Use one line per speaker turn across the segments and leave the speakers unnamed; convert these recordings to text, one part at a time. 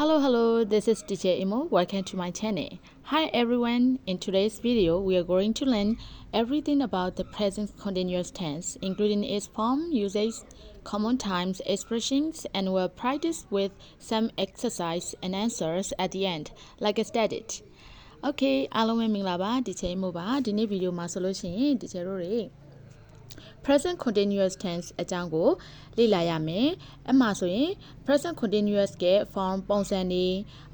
Hello, hello, this is DJ Imo. Welcome to my channel. Hi everyone, in today's video, we are going to learn everything about the present continuous tense, including its form, usage, common times, expressions, and we'll practice with some exercise and answers at the end, like I stated. Okay အားလုံးပဲမင်္ဂလာပါ DJ Imo ပါဒီနေ့ဗီဒီယိုမှာဆိုလို့ရှိရင် DJ တို့တွေ present continuous tense အကြောင်းကို လေ့လာရမယ်။အမှဆိုရင် present continuous က form ပုံစံတွေ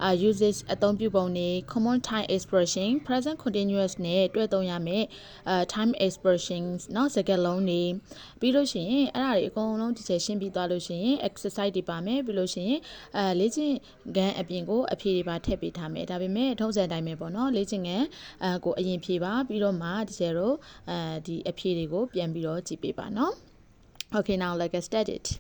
အာ usage အသုံးပြုပုံတွေ common time expression present continuous နဲ့တွဲသုံးရမယ်။အာ time expressions เนาะစကားလုံးတွေပြီးလို့ရှိရင်အဲ့ဒါတွေအကုန်လုံးဒီချက်ရှင်းပြီးသွားလို့ရှိရင် exercise တွေပါမယ်ပြီးလို့ရှိရင်အာလေ့ကျင့်ခန်းအပြင်ကိုအဖြေတွေပါထည့်ပေးထားမယ်။ဒါပေမဲ့ထုံးစံအတိုင်းပဲပေါ့နော်လေ့ကျင့်ခန်းအာကိုအရင်ဖြေပါပြီးတော့မှဒီချက်တို့အာဒီအဖြေတွေကိုပြန်ပြီးတော့ကြည့်ပေးပါနော်။ Okay, now let's get started.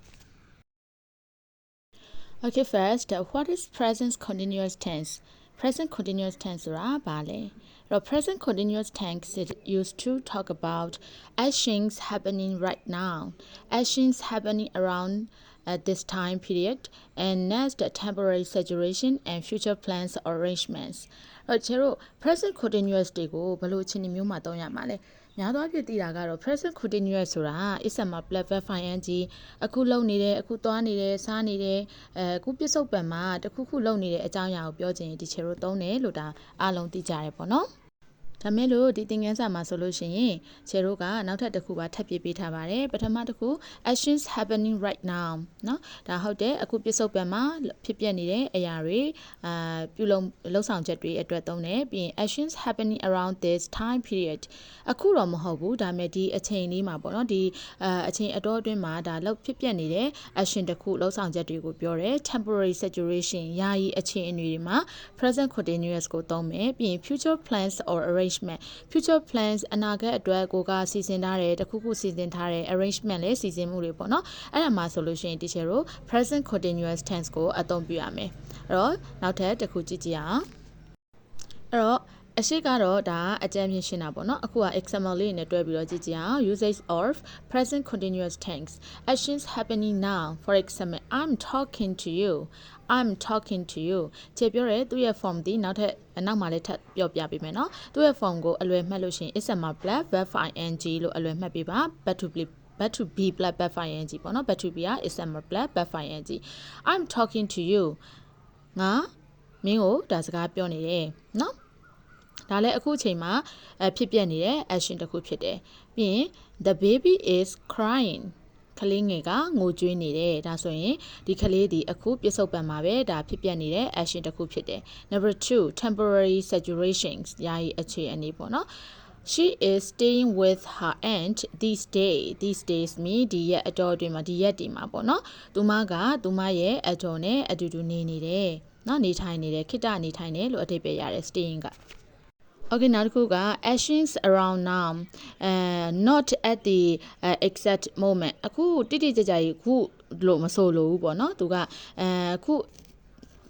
Okay, first, uh, what is present continuous tense? Present continuous tense ဆိုတာဘာလဲ။အဲ့တော့ present continuous tense is used to talk about actions happening right now, actions happening around at this time period, and next temporary situation and future plans or arrangements. အဲ့တော့ကျတို့ present continuous တွေကိုဘယ်လိုအခြေအနေမျိုးမှာသုံးရမှာလဲ။ များသောအားဖြင့်သိတာကတော့ present continuous ဆိုတာ is a ma plus verb ing အခုလုပ်နေတယ်အခုသွားနေတယ်စားနေတယ်အဲအခုပြစ္ဆုတ်ပံမှာတခုခုလုပ်နေတဲ့အကြောင်းအရာကိုပြောချင်ဒီချေတို့သုံးတယ်လို့ဒါအားလုံးသိကြရပေါ့နော် ဒါမဲ့လို့ဒီသင်ခန်းစာမှာဆိုလို့ရှိရင်ခြေတို့ကနောက်ထပ်တစ်ခုပါထပ်ပြပေးထားပါတယ်ပထမတစ်ခု actions happening right now เนาะဒါဟုတ်တယ်အခုပြစ္ဆုတ်ပံမှာဖြစ်ပျက်နေတဲ့အရာတွေအာပြုလုပ်လှုပ်ဆောင်ချက်တွေအတွက်သုံးတယ်ပြီးရင် actions happening around this time period အခုတော့မဟုတ်ဘူးဒါမဲ့ဒီအချိန်လေးမှာပေါ့နော်ဒီအာအချိန်အတော်အတွင်းမှာဒါလှုပ်ဖြစ်ပျက်နေတဲ့ action တစ်ခုလှုပ်ဆောင်ချက်တွေကိုပြောတယ် temporary situation ယာယီအခြေအနေတွေမှာ present continuous ကိုသုံးမယ်ပြီးရင် future plans or arrangement future plans အနာဂတ်အတွက်ကိုကစီစဉ်ထားတယ်တခုခုစီစဉ်ထားတယ် arrangement လည်းစီစဉ်မှုတွေပေါ့နော်အဲ့ဒါမှဆိုလို့ရှိရင် teacher တို့ present continuous tense ကိုအသုံးပြုရမယ်အဲ့တော့နောက်ထပ်တစ်ခုကြည့်ကြည့်အောင်အဲ့တော့အရှိကတော့ဒါအကြမ်းမြင်ရှင်းတာပေါ့နော်အခုက example လေးနဲ့တွဲပြီးတော့ကြည့်ကြအောင် usage of present continuous tense actions happening now for example i'm talking to you i'm talking to you ခြေပြောရဲသူ့ရဲ့ form ဒီနောက်ထပ်နောက်မှာလည်းထပ်ပြောပြပေးမယ်နော်သူ့ရဲ့ form ကိုအလွယ်မှတ်လို့ရှိရင် is a plus verb ing လို့အလွယ်မှတ်ပေးပါ but to be but to be plus verb ing ပေါ့နော် but to be က is a plus verb ing i'm talking to you ငါမင်းကိုဒါစကားပြောနေတယ်နော်ဒါလည်းအခုအချိန်မှာအဖြစ်ပြနေတဲ့ action တစ်ခုဖြစ်တယ်ပြီးရင် the baby is crying ကလေးငယ်ကငိုကြွေးနေတယ်ဒါဆိုရင်ဒီကလေးဒီအခုပြစ္ဆုတ်ပံမှာပဲဒါဖြစ်ပြနေတဲ့ action တစ်ခုဖြစ်တယ် number 2 temporary situations ယာယီအခြေအနေပေါ့နော် she is staying with her aunt these day these days မီဒီရက်အတော်အတွင်းမှာဒီရက်ဒီမှာပေါ့နော်သူမကသူမရဲ့အတော်နဲ့အတူတူနေနေတယ်နော်နေထိုင်နေတယ်ခိတ္တနေထိုင်တယ်လို့အဓိပ္ပာယ်ရတယ် staying က Okay နောက်တစ်ခုက actions around now uh not at the uh, exact moment အခုတိတိကျကျကြီးခုလို့မဆိုလို့ဘူးပေါ့နော်သူကအဲခု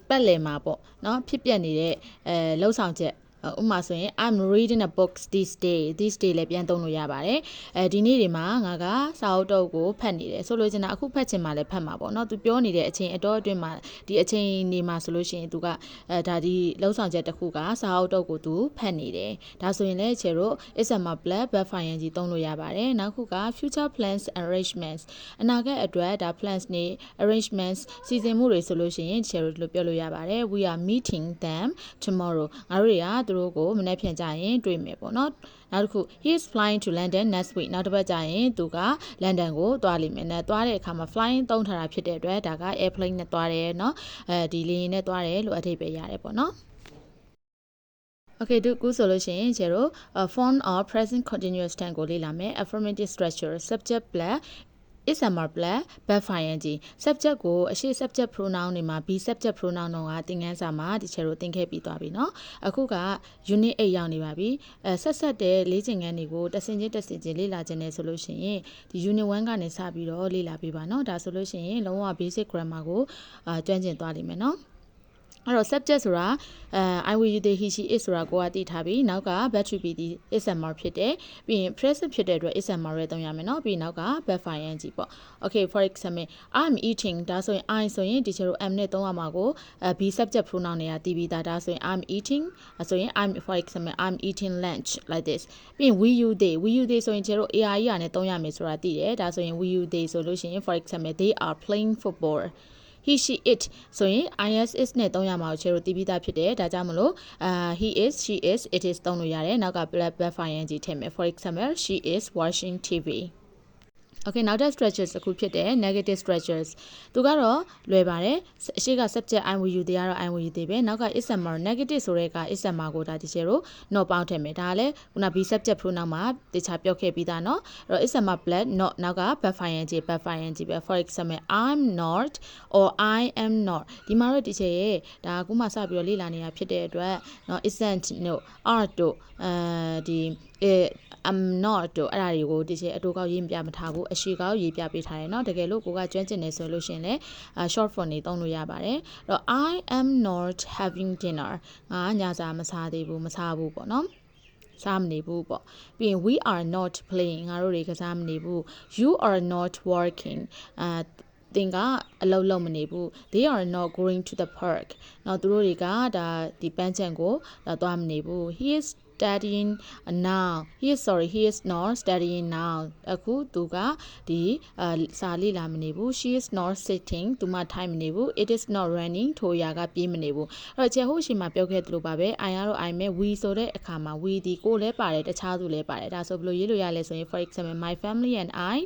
ပတ်လည်မှာပေါ့နော်ဖြစ်ပျက်နေတဲ့အဲလှုပ်ဆောင်ချက် ဥပမာဆိုရင် I'm reading a book this day this day လည်းပြန်သုံးလို့ရပါတယ်အဲဒီနေ့တွေမှာငါကစာအုပ်တုပ်ကိုဖတ်နေတယ်ဆိုလို့ချင်တာအခုဖတ်ချင်မှလည်းဖတ်မှာပေါ့နော်သူပြောနေတဲ့အချိန်အတော်အတွင်းမှာဒီအချိန်နေမှာဆိုလို့ရှိရင်သူကအဲဒါဒီလှုပ်ဆောင်ချက်တစ်ခုကစာအုပ်တုပ်ကိုသူဖတ်နေတယ်ဒါဆိုရင်လည်းခြေတို့ is a black verb file ကြီးသုံးလို့ရပါတယ်နောက်ခုက future plans arrangements အနာဂတ်အတွက်ဒါ plans နေ arrangements စီစဉ်မှုတွေဆိုလို့ရှိရင်ခြေတို့ဒီလိုပြောလို့ရပါတယ် we are meeting them tomorrow ငါတို့တွေကသူတို့ကိုမနေ့ဖြန်ကြရင်တွေ့မယ်ပေါ့နော်နောက်တစ်ခု he is flying to London next week နောက်တစ်ပတ်ကျရင်သူကလန်ဒန်ကိုသွားလိမ့်မယ်နဲ့သွားတဲ့အခါမှာ flying သုံးထားတာဖြစ်တဲ့အတွက်ဒါက airplane နဲ့သွားတယ်เนาะအဲဒီလေယာဉ်နဲ့သွားတယ်လို့အထိပ္ပယ်ရတယ်ပေါ့နော် Okay ဒီကူဆိုလို့ရှိရင်ကျတော့ form or present continuous tense ကိုလေ့လာမယ် affirmative structure subject plus is a more plus verb ing subject ကိုအရှိ subject pronoun တွေမှာ be subject pronoun တော့ကသင်ခန်းစာမှာဒီချေတို့သင်ခဲ့ပြီးသွားပြီเนาะအခုက unit 8ရောက်နေပါပြီအဲဆက်ဆက်တဲ့လေ့ကျင့်ခန်းတွေကိုတဆင်ချင်းတဆင်ချင်းလေ့လာခြင်းနဲ့ဆိုလို့ရှိရင်ဒီ unit 1ကနေစပြီးတော့လေ့လာပေးပါเนาะဒါဆိုလို့ရှိရင်လုံးဝ basic grammar ကိုအာကျွမ်းကျင်သွားလိမ့်မယ်เนาะ အဲ့တော့ subject ဆိုတာအဲ I will you the he she is ဆိုတာကိုကသိထားပြီးနောက်က battery PD SMR ဖြစ်တယ်ပြီးရင် present ဖြစ်တဲ့အတွက် SMR ရဲသုံးရမယ်နော်ပြီးရင်နောက်က backfire ng ပေါ့ okay for example i'm eating ဒါဆိုရင် i ဆိုရင် teacher တို့ m နဲ့သုံးရမှာကိုအဲ b subject pronoun တွေကသိပြီးသားဒါဆိုရင် i'm eating ဆိုရင် i'm for example i'm eating lunch like this ပြီးရင် we you they we you they ဆိုရင် teacher တို့ ai ရာနဲ့သုံးရမယ်ဆိုတာသိတယ်ဒါဆိုရင် we you they ဆိုလို့ရှိရင် for example they are playing football he she it ဆိုရင် is is နဲ့သုံးရမှာကိုချေတို့တည်ပြီးသားဖြစ်တယ်ဒါကြောင့်မလို့အာ he is she is it is သုံးလို့ရတယ်နောက်က black black fire ing ထည့်မယ် for example she is watching tv Okay နောက်တဲ့ structures တစ်ခုဖြစ်တဲ့ negative structures သူကတော့လွယ်ပါတယ်အရှိက subject I will you တွေကတော့ I will you တွေပဲနောက်က is a more negative ဆိုတဲ့က is a more ကိုဒါဒီချေတို့ not ပေါင်းထည့်မယ်ဒါကလည်းခုန be subject pronoun မှာတခြားပြောခဲ့ပြီးသားเนาะအဲ့တော့ is a more black not နောက်က bad fire ing bad fire ing ပဲ for example I'm not or I am not ဒီမှာတော့ဒီချေရဲ့ဒါကခုမှစပြီးတော့လေ့လာနေတာဖြစ်တဲ့အတွက်เนาะ isn't တို့ are တို့အဲဒီ အဲ I'm not တို့အဲ့ဒါတွေကိုဒီချက်အတူကောက်ရေးမပြမထားဘူးအရှိကောက်ရေးပြပေးထားတယ်เนาะတကယ်လို့ကိုကကျွမ်းကျင်နေဆိုလို့ရှင်လေ short form တွေသုံးလို့ရပါတယ်အဲ့တော့ I am not having dinner ငါညစာမစားသေးဘူးမစားဘူးပေါ့နော်စားမနေဘူးပေါ့ပြီးရင် we are not playing ငါတို့တွေကစားမနေဘူး you are not working အာတင်ကအလုပ်လုပ်မနေဘူး they are not going to the park နောက်သူတို့တွေကဒါဒီပန်းချံကိုသွားမနေဘူး he is studying now he is sorry he is not studying now အခုသူကဒီစာလေ့လာမနေဘူး she is not sitting သူမထိုင်မနေဘူး it is not running ထိုရာကပြေးမနေဘူးအဲ့တော့ချေဟိုရှိမှာပြောခဲ့သလိုပါပဲ I ကတော့ I မဲ့ we ဆိုတဲ့အခါမှာ we ဒီကိုလည်းပါတယ်တခြားသူလည်းပါတယ်ဒါဆိုဘယ်လိုရေးလို့ရလဲဆိုရင် for example my family and I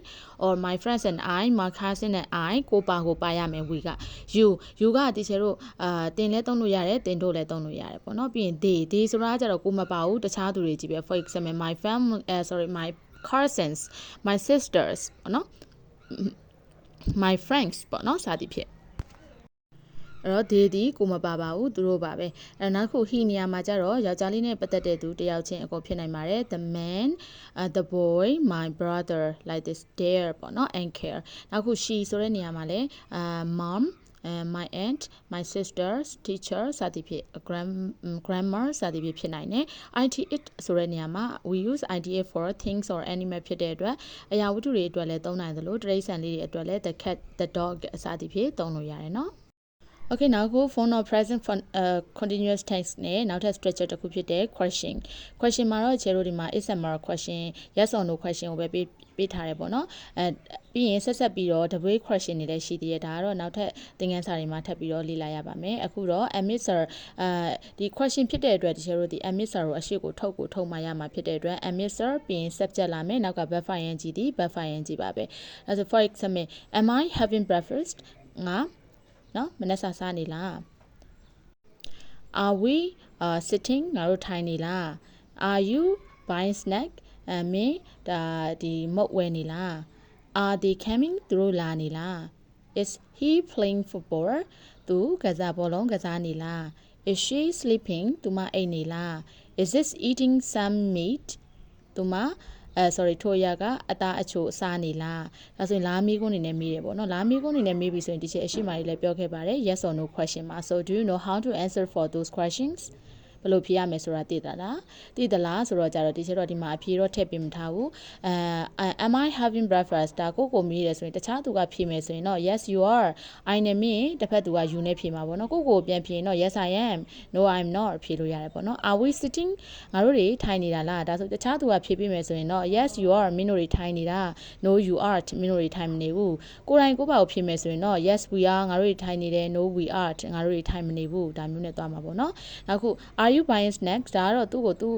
or my friends and I my cousin and I ကိုပါကိုပါရမယ် we က you you ကဒီချေတို့အာတင်လဲသုံးလို့ရတယ်တင်တို့လည်းသုံးလို့ရတယ်ပေါ့နော်ပြီးရင် they they ဆိုတာကျတော့ကိုမပါဘူးတခြားသူတွေကြီးပဲ for example my family uh, sorry my cousins my sisters ပေါ့နော် my friends ပေါ့နော်စသည်ဖြင့်အဲ့တော့ဒေဒီကိုမပါပါဘူးသူတို့ပါပဲအဲ့နောက်ခု he နေရာမှာကျတော့ယောက်ျားလေးနဲ့ပတ်သက်တဲ့သူတယောက်ချင်းအကုန်ဖြစ်နိုင်ပါတယ် the man uh, the boy my brother like this there ပေါ့နော် and care နောက်ခု she ဆိုတဲ့နေရာမှာလဲအာ mom uh, my aunt my sisters teacher စသည်ဖြင့် grammar စသည်ဖြင့်ဖြစ်နိုင်တယ် it it ဆိုတဲ့နေရာမှာ we use idea for things or animal ဖြစ်တဲ့အတွက်အရာဝတ္ထုတွေအတွက်လည်းသုံးနိုင်သလိုတိရစ္ဆာန်လေးတွေအတွက်လည်း the cat the dog စသည်ဖြင့်သုံးလို့ရတယ်နော် Okay နောက်ကို phone of present for uh, continuous tense နဲ့နောက်ထပ် structure တစ်ခုဖြစ်တဲ့ question question မှာတော့ zero ဒီမှာ is a more question yes or no question ကိုပဲ ပေးပေးထားတယ်ပေါ့နော်အဲပြီးရင်ဆက်ဆက်ပြီးတော့ double question တွေလည်းရှိသေးတယ်ဒါကတော့နောက်ထပ်သင်ခန်းစာတွေမှာထပ်ပြီးတော့လေ့လာရပါမယ်အခုတော့ emitter အဲဒီ question ဖြစ်တဲ့အတွက်ဒီ zero ဒီ emitter ကိုအရှိကိုထုတ်ကိုထုတ်မှရမှာဖြစ်တဲ့အတွက် emitter ပြီးရင် subject လာမယ်နောက်က verb ing ဒီ verb ing ပါပဲအဲဆို for example am i having breakfast ငါနော်မနေ့စာစားနေလား are we uh, sitting ငါတို့ထိုင်နေလား are you buying snack အမင်းဒါဒီမုတ်ဝဲနေလား are they coming သူတို့လာနေလား is he playing football သူကစားဘောလုံးကစားနေလား is she sleeping သူမအိပ်နေလား is this eating some meat သူမအဲ sorry ထိုရကအသားအချိုအစားနေလားဒါဆိုရင်လာမီးကုန်းနေနဲ့မေးတယ်ပေါ့နော်လာမီးကုန်းနေနဲ့မေးပြီဆိုရင်ဒီချက်အရှိမကြီးလည်းပြောခဲ့ပါတယ် yes or no question မှာ so do you know how to answer for those questions ဘယ်လိုဖြေရမယ်ဆိုတာသိတာလားသိသလားဆိုတော့ကြတော့ဒီချက်တော့ဒီမှာအဖြေတော့ထည့်ပေးမထားဘူးအဲ am i having breakfast ဒါကိုကိုမေးတယ်ဆိုရင်တခြားသူကဖြေမယ်ဆိုရင်တော့ yes you are i နဲ့မင်းတစ်ဖက်သူက you နဲ့ဖြေမှာပေါ့နော်ကိုကိုပြန်ဖြေရင်တော့ yes i am no i'm not ဖြေလို့ရတယ်ပေါ့နော် are we sitting ငါတို့တွေထိုင်နေတာလားဒါဆိုတခြားသူကဖြေပေးမယ်ဆိုရင်တော့ yes you are မင်းတို့တွေထိုင်နေတာ no you aren't မင်းတို့တွေထိုင်မနေဘူးကိုယ်တိုင်ကိုယ့်ဘာကိုဖြေမယ်ဆိုရင်တော့ yes we are ငါတို့တွေထိုင်နေတယ် no we aren't ငါတို့တွေထိုင်မနေဘူးဒါမျိုးနဲ့သွားမှာပေါ့နော်နောက်ခု are are you buying snacks ဒါကတော့သူ့ကိုသူ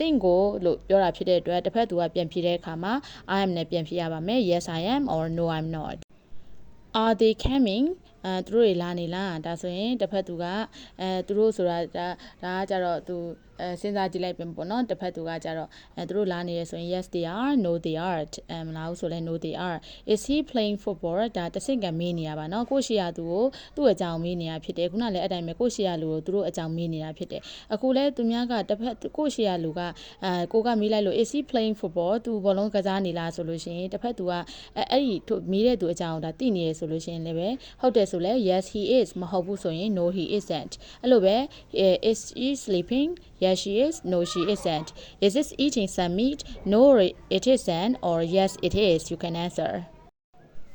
တင့်ကိုလို့ပြောတာဖြစ်တဲ့အတွက်တစ်ဖက်သူကပြန်ဖြေတဲ့အခါမှာ I am နဲ့ပြန်ဖြေရပါမယ် yes I am or no I'm not are they coming အဲသူတို့တွေလာနေလားဒါဆိုရင်တစ်ဖက်သူကအဲသူတို့ဆိုတာဒါဒါကကြတော့သူ အဲစဉ်းစားကြည့်လိုက်ပြင်ပေါ့နော်တစ်ဖက်သူကကြတော့အဲသူတို့လာနေရဆိုရင် yes they are no they are အဲမလားဘူးဆိုလဲ no they are is he playing football ဒါတစ်စိတ်ကမေးနေရပါနော်ကိုရှိရသူကိုသူ့အကြောင်းမေးနေရဖြစ်တယ်ခုနလည်းအဲ့တိုင်းပဲကိုရှိရလူကိုသူတို့အကြောင်းမေးနေတာဖြစ်တယ်အခုလဲသူများကတစ်ဖက်ကိုရှိရလူကအဲကိုကမေးလိုက်လို့ is he playing football သူဘောလုံးကစားနေလားဆိုလို့ရှိရင်တစ်ဖက်သူကအဲအဲ့ဒီမေးတဲ့သူအကြောင်းဒါသိနေရဆိုလို့ရှိရင်လည်းပဲဟုတ်တယ်ဆိုလဲ yes he is မဟုတ်ဘူးဆိုရင် no he isn't အဲ့လိုပဲ is she sleeping yes she is no she isn't is it eating some meat no it isn't or yes it is you can answer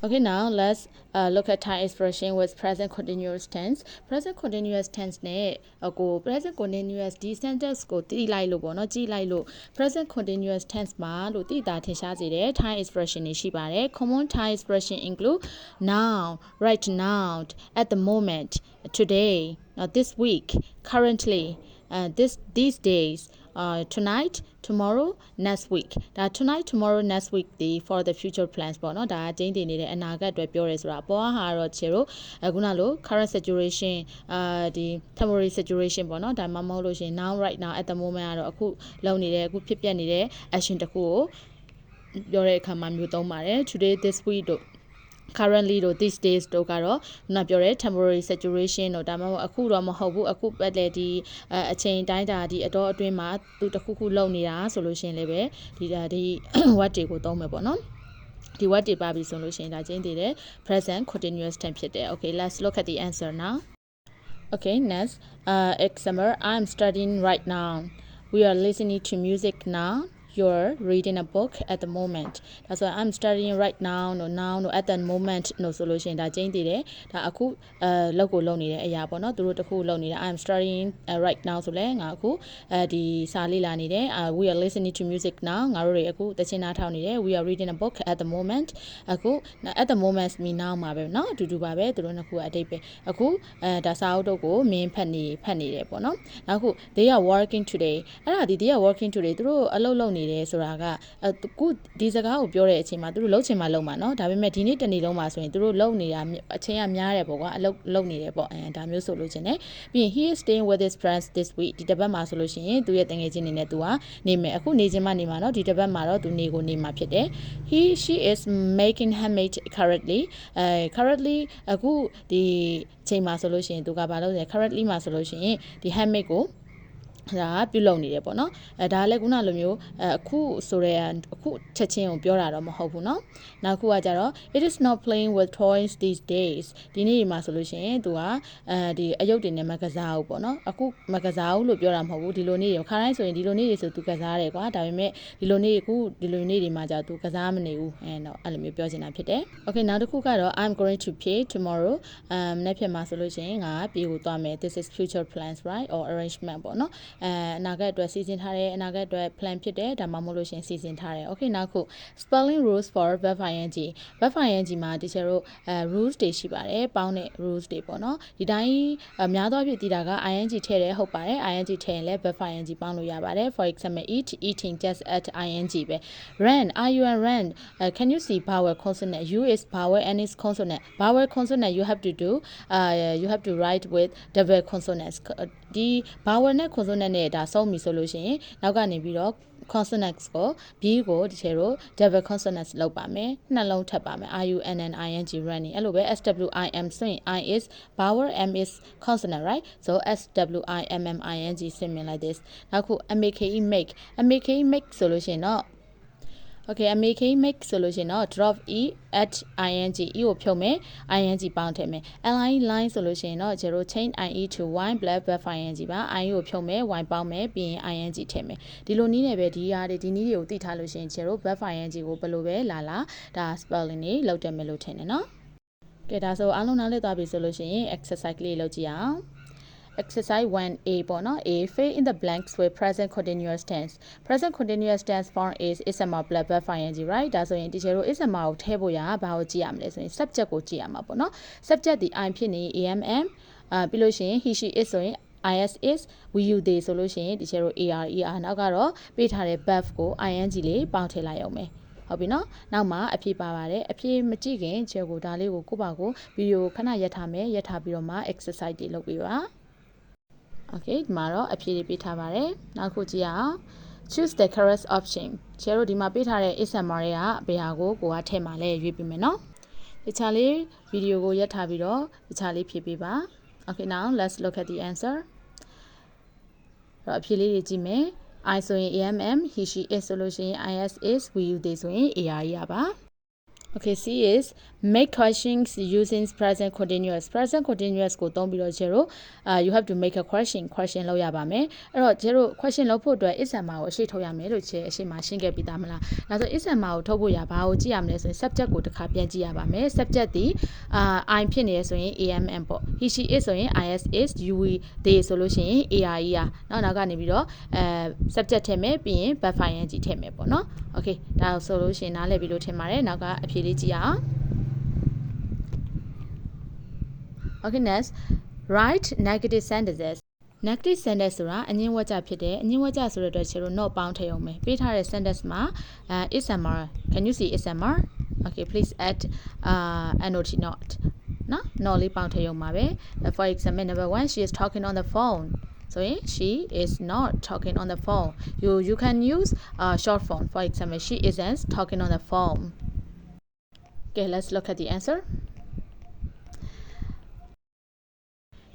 Okay, now let's uh, look at Thai expression with present continuous tense. Present continuous tense နဲ့အခု present continuous ဒီ sentence ကိုတိလိုက်လို့ပေါ့နော်ကြည့်လိုက်လို့ present continuous tense မှာလို့တိတာထင်ရှားစေတဲ့ Thai expression တွေရှိပါတယ် Common Thai expression include now, right now, at the moment, today, uh, this week, currently, uh, this these days, uh, tonight, tomorrow, next week ဒါ tonight, tomorrow, next week ဒီ for the future plans ပေါ့နော်ဒါကကျင်းတည်နေတဲ့အနာဂတ်အတွက်ပြောရဲဆိုတာပေါ်ဟာတော့ခြေတို့အခုနလို current situation အာဒီ temporary situation ပေါ့နော်ဒါမှမဟုတ်လို့ရှိရင် now right now at the moment ကတော့အခုလုပ်နေတဲ့အခုဖြစ်ပျက်နေတဲ့ action တစ်ခုကိုပြောတဲ့အခါမှာမျိုးသုံးပါတယ် today this week တို့ currently တို့ these days တို့ကတော့ခုနပြောတဲ့ temporary saturation တို့ဒါမှမဟုတ်အခုတော့မဟုတ်ဘူးအခုပတ်လေဒီအအချိန်တိုင်းတာဒီအတော့အတွင်းမှာသူတစ်ခုခုလုပ်နေတာဆိုလို့ရှိရင်လည်းပဲဒီဒါဒီ what တွေကိုသုံးမယ်ပေါ့နော်ဒီ what တွေပါပြီဆိုလို့ရှိရင်ဒါချင်းတည်တယ် present continuous tense ဖြစ်တယ် okay let's look at the answer now okay next uh example i'm studying right now we are listening to music now you're reading a book at the moment ဒါဆို I'm studying right now နော် now နော် at the moment နော်ဆိုလို့ရှိရင်ဒါကျင်းတည်တယ်ဒါအခုအဲလောက်ကိုလုပ်နေတဲ့အရာပေါ့နော်သူတို့တခုလုပ်နေတာ I'm studying uh, right now ဆိုလဲငါအခုအဲဒီစာလေ့လာနေတယ် uh, we are listening to music now ငါတို့တွေအခုတခြင်းနားထောင်နေတယ် we are reading a book at the moment အခု at the moment mean now မှာပဲเนาะအတူတူပါပဲသူတို့နှစ်ခုအတိတ်ပဲအခုအဲဒါစာအုပ်တို့ကိုမင်းဖတ်နေဖတ်နေတယ်ပေါ့နော်နောက်ခု they are working today အဲ့ဒါဒီ they are working today သူတို့အလုပ်လုပ်နေ တယ်ဆိုတာကအခုဒီစကားကိုပြောတဲ့အချိန်မှာသူတို့လှုပ်ချင်မှလှုပ်မှာเนาะဒါပေမဲ့ဒီနေ့တနေ့လုံးမှာဆိုရင်သူတို့လှုပ်နေတာအချိန်ကများတယ်ပေါ့ကွာအလုပ်လုပ်နေတယ်ပေါ့အဲဒါမျိုးဆိုလို့ချင်းတယ်ပြီးရင် he is staying with his friends this week ဒီတစ်ပတ်မှာဆိုလို့ရှိရင်သူရဲ့တငယ်ချင်းနေနဲ့သူကနေမယ်အခုနေချင်းမှနေမှာเนาะဒီတစ်ပတ်မှာတော့သူနေကိုနေမှာဖြစ်တယ် he she is making handmade currently အဲ currently အခုဒီချိန်မှာဆိုလို့ရှိရင်သူကဘာလုပ်လဲ currently မှာဆိုလို့ရှိရင်ဒီ handmade ကို ဒါကပြုလုပ်နေတယ်ပေါ့နော်အဲဒါလည်းခုနလိုမျိုးအခုဆိုတဲ့အခုချက်ချင်းကိုပြောတာတော့မဟုတ်ဘူးเนาะနောက်ခုကကြတော့ it is not playing with toys these days ဒီနေ့ဒီမှာဆိုလို့ရှိရင်သူကအဲဒီအယုတ်တင်နဲ့မကစားဘူးပေါ့နော်အခုမကစားဘူးလို့ပြောတာမဟုတ်ဘူးဒီလိုနေ့တွေခါတိုင်းဆိုရင်ဒီလိုနေ့တွေဆိုသူကစားတယ်ကွာဒါပေမဲ့ဒီလိုနေ့အခုဒီလိုနေ့တွေမှာじゃသူကစားမနေဘူးအဲတော့အဲ့လိုမျိုးပြောချင်တာဖြစ်တယ် okay နောက်တစ်ခုကတော့ i'm going to pay tomorrow um နေ့ဖြစ်မှာဆိုလို့ရှိရင်ငါပြေကိုသွားမယ် this is future plans right or arrangement ပေါ့နော် အဲအနာဂတ်အတွက်စီစဉ်ထားတယ်အနာဂတ်အတွက် plan ဖြစ်တယ်ဒါမှမဟုတ်လို့ရှင်စီစဉ်ထားတယ် okay နောက်ခု spelling rules for verb ing verb ing မှာတချို့တို့အဲ rules တွေရှိပါတယ်ပေါင်းတဲ့ rules တွေပေါ့နော်ဒီတိုင်းအများသောအားဖြင့်တည်တာက ing ထည့်တယ်ဟုတ်ပါတယ် ing ထည့်ရင်လည်း verb ing ပေါင်းလို့ရပါတယ် for example eat eating just at ing ပဲ run are you a run uh, can you see vowel consonant u is vowel and is consonant vowel consonant you have to do uh, you have to write with double consonants ဒီ vowel နဲ့ consonant နဲ့ဒါစုံပြီဆိုလို့ရှိရင်နောက်ကနေပြီးတော့ consonants ကို b ကိုဒီချေတို့ double consonants လောက်ပါမယ်နှလုံးထပ်ပါမယ် r u n n i n g running အဲ့လိုပဲ s w i m ဆိုရင် i is vowel m is consonant right so s w i m m i n g ဆင်မြင် like this နောက်ခု m a k e make m a k e make ဆိုလို့ရှိရင်တော့ Okay making make ဆိုလို့ရှိရင်တော့ drop e at ing e ကိုဖြုတ်မယ် ing ပေါင်းထည့်မယ် line line ဆိုလို့ရှိရင်တော့ zero change ie to y black buff ing ပါ i ကိုဖြုတ်မယ် y ပေါင်းမယ်ပြီးရင် ing ထည့်မယ်ဒီလိုနည်းနဲ့ပဲဒီဟာတွေဒီနည်းတွေကိုသိထားလို့ရှိရင် zero buff ing ကိုဘယ်လိုပဲလာလာဒါ spelling တွေလောက်တယ်မယ်လို့ထင်တယ်နော်ကဲဒါဆိုအားလုံးနားလည်သွားပြီဆိုလို့ရှိရင် exercise လေးလုပ်ကြည့်အောင် exercise 1a ပေါ့နော် a fill in the blanks with present continuous tense present continuous tense form is isma plus verb ing right ဒါဆိုရင်တချို့တို့ isma ကိုထည့်ဖို့ရဘာကိုကြည့်ရမလဲဆိုရင် subject ကိုကြည့်ရမှာပေါ့နော် subject ဒီ i ဖြစ်နေ amm အာပြီးလို့ရှိရင် he she is ဆိုရင် is is we you they ဆိုလို့ရှိရင်ဒီချေတို့ are er နောက်ကတော့ပေးထားတဲ့ verb ကို ing လေးပေါင်းထည့်လိုက်အောင်မယ်ဟုတ်ပြီနော်နောက်မှာအဖြေပါပါတယ်အဖြေမကြည့်ခင်ခြေကိုဒါလေးကိုကိုပါကိုဗီဒီယိုခဏရက်ထားမယ်ရက်ထားပြီးတော့မှ exercise တွေလုပ်ပေးပါ Okay ဒီမှာတော့အဖြေတွေပေးထားပါတယ်နောက်ခုကြည့်အောင် choose the correct option ကျဲတို့ဒီမှာပေးထားတဲ့ example တွေကဘယ်ဟာကိုကိုကထည့်မှာလဲရွေးပြမယ်နော်တခြားလေးဗီဒီယိုကိုရက်ထားပြီးတော့တခြားလေးဖြည့်ပေးပါ Okay now let's look at the answer တော့အဖြေလေးတွေကြည့်မယ် I ဆိုရင် AMM he she is ဆိုလို့ရှိရင် IS is we you they ဆိုရင် AR ရပါ Okay, C is make questions using present continuous present continuous ကိုသုံးပြီးတော့ zero uh you have to make a question question လောက်ရပါမယ်အဲ့တော့ zero question လောက်ဖို့အတွက် is and ma ကိုအရှိထုတ်ရမယ်လို့ chair အရှိမှာရှင်းခဲ့ပြီးသားမလားဒါဆို is and ma ကိုထုတ်ဖို့ရပါဘူးကြည့်ရမလဲဆိုရင် subject ကိုတစ်ခါပြန်ကြည့်ရပါမယ် subject ဒီ uh i ဖြစ်နေရဆိုရင် amm ပေါ့ he she is ဆိုရင် is is you we they ဆိုလို့ရှိရင် are ရာနောက်နောက်ကနေပြီးတော့အဲ subject ထည့်မယ်ပြီးရင် verb ing ကြီးထည့်မယ်ပေါ့နော် okay ဒါဆိုလို့ရှိရင်နားလည်ပြီလို့ထင်ပါတယ်နောက်က အဖြေလေးကြည့်ရအောင် okay next write negative sentences negative sentence ဆိုတာအငင်းဝကြဖြစ်တယ်အငင်းဝကြဆိုတဲ့အတွက်ခြေလို့ not ပေါင်းထည့်အောင်မယ်ပေးထားတဲ့ sentence မှာအဲ is and more can you see is and more okay please add uh not not နော် not လေးပေါင်းထည့်အောင်ပါပဲ for example number 1 she is talking on the phone so she is not talking on the phone you you can use a short form for example she isn't talking on the phone okay let's look at the answer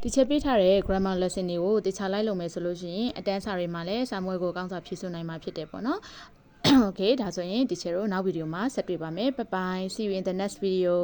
ဒီချက်ပေးထားတဲ့ grammar lesson တွေကိုတခြားလိုက်လုပ်မယ်ဆိုလို့ရှိရင်အတန်းစာတွေမှာလည်းစာမွေးကိုကောင်းစွာဖြည့်ဆို့နိုင်မှာဖြစ်တယ်ပေါ့နော် Okay ဒါဆိုရင်ဒီချက်တို့နောက်ဗီဒီယိုမှာဆက်တွေ့ပါမယ် bye bye see you in the next video